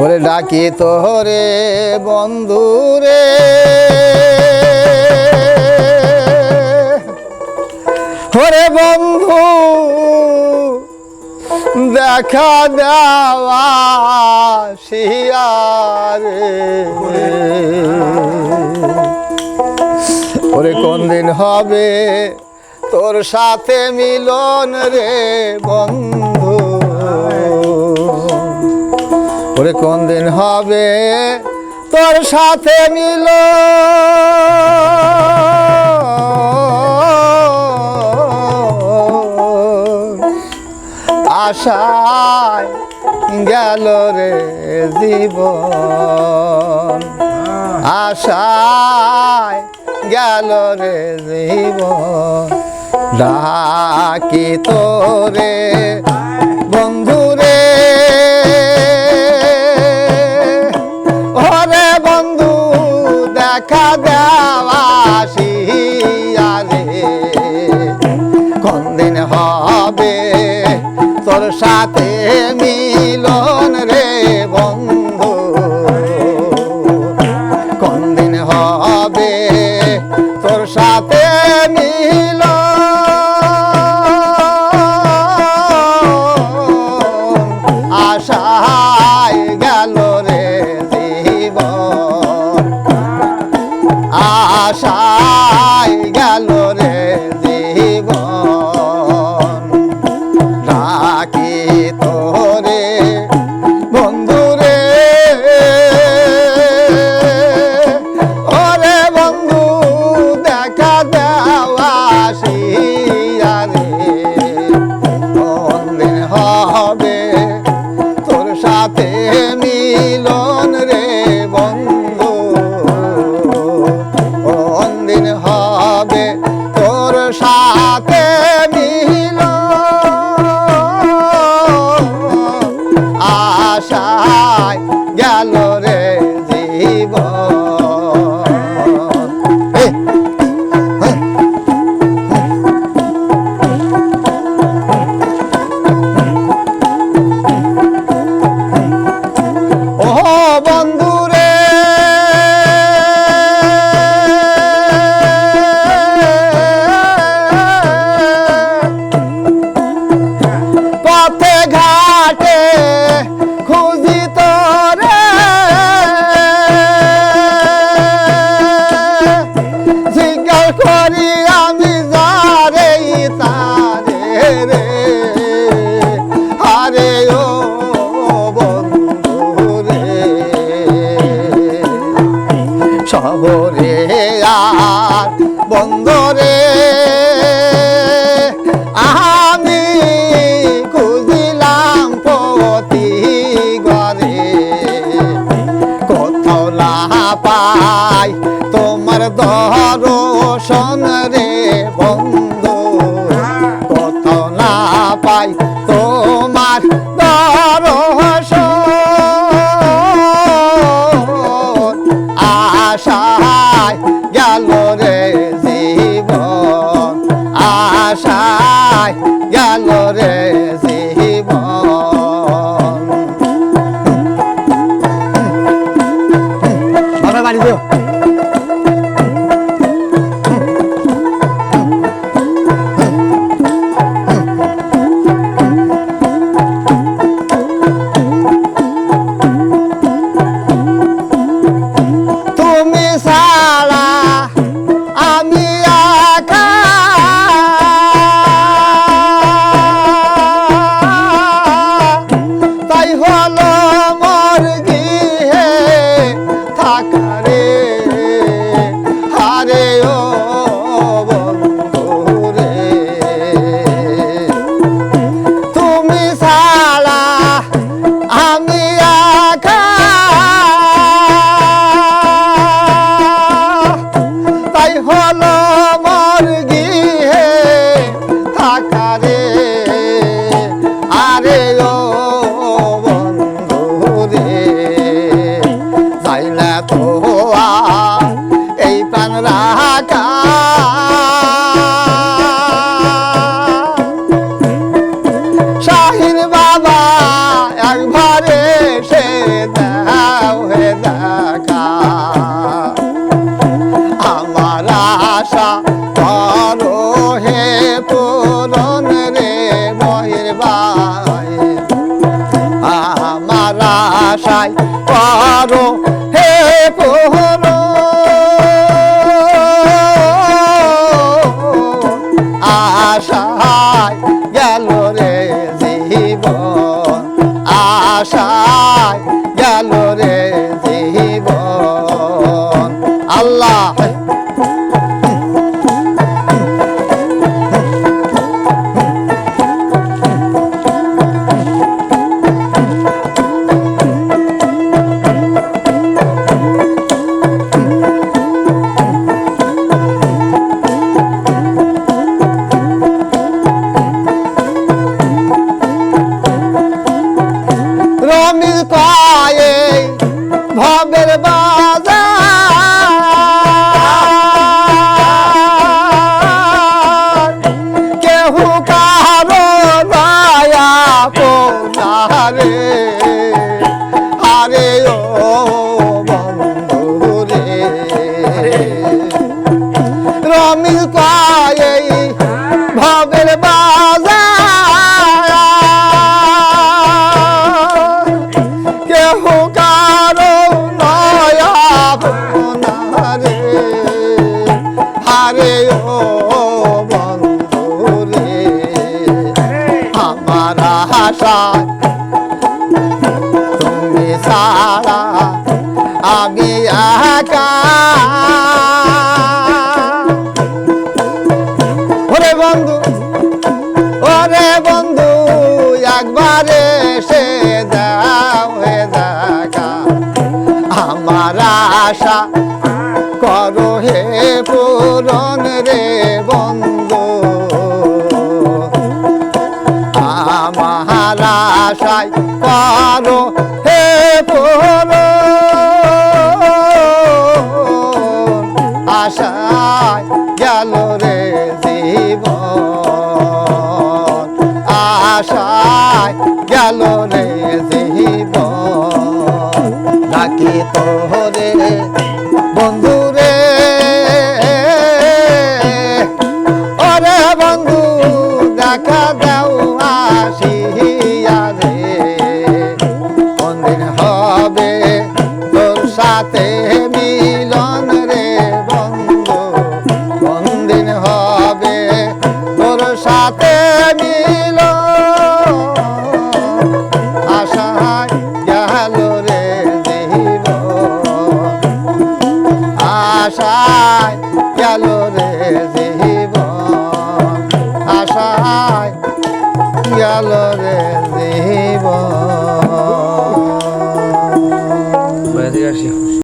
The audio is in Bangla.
ওরে ডাকি তোরে বন্ধুরে। ওরে বন্ধু, দেখা দেওয়া শিয়ারে। ওরে কোন দিন হবে তোর সাথে মিলন রে বন্ধু? ওরে কোন দিন হবে তোর সাথে মিল আশায় গেল রে জীবন। আশায় গেল রে জীবন। ডাকি তোরে বন্ধুরে হারি আমি যারে তারে রে। হারে ও বন্ধু রে সবরে আর বন্ধরে। Sean, uh, allá আরে আরে ও ছাড়া আমি একা। ওরে বন্ধু ওরে বন্ধু একবারে সে দাও হে দেখা আমার আশা ডাকি তোরে বন্ধু রে ওরে বন্ধু দেখা দাও আসিয়া রে। কোনদিন হবে তোর সাথে